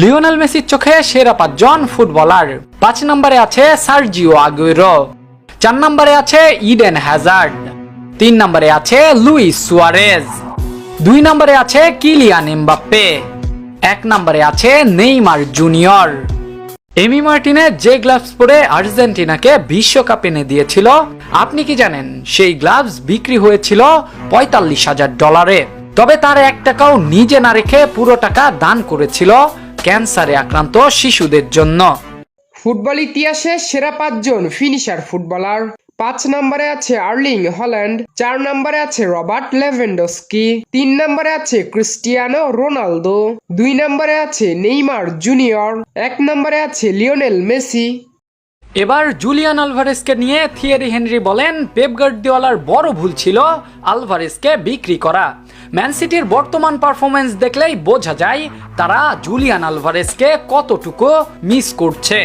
Lionel মেসির চোখে সেরা পাঁচজন ফুটবলার। পাঁচ নম্বরে আছে সার্জিও আগুয়েরো। চার নম্বরে আছে ইডেন হ্যাজার্ড। তিন নম্বরে আছে লুইস সুয়ারেজ। দুই নম্বরে আছে কিলিয়ান এমবাপ্পে। এক নম্বরে আছে নেইমার জুনিয়র। এমি মার্টিনে যে গ্লাভস পরে আর্জেন্টিনাকে বিশ্বকাপ এনে দিয়েছিল, আপনি কি জানেন, সেই গ্লাভস বিক্রি হয়েছিল পঁয়তাল্লিশ হাজার ডলারে। তবে তার এক টাকাও নিজে না রেখে পুরো টাকা দান করেছিল ক্যান্সারে আক্রান্ত শিশুদের জন্য। ফুটবল ইতিহাসে সেরা পাঁচজন ফিনিশার ফুটবলার। পাঁচ নম্বরে আছে আর্লিং হল্যান্ড চার নম্বরে আছে রবার্ট লেভেন্ডস্কি তিন নম্বরে আছে ক্রিস্টিয়ানো রোনালদো দুই নম্বরে আছে নেইমার জুনিয়র এক নম্বরে আছে লিওনেল মেসি। এবার জুলিয়ান আলভারেসকে নিয়ে থিয়েরি হেনরি বলেন পেপ গার্দিওয়ালার বড় ভুল ছিল আলভারেসকে বিক্রি করা। ম্যান সিটির বর্তমান পারফরমেন্স দেখলেই বোঝা যায় তারা জুলিয়ান আলভারেসকে কতটুকু মিস করছে।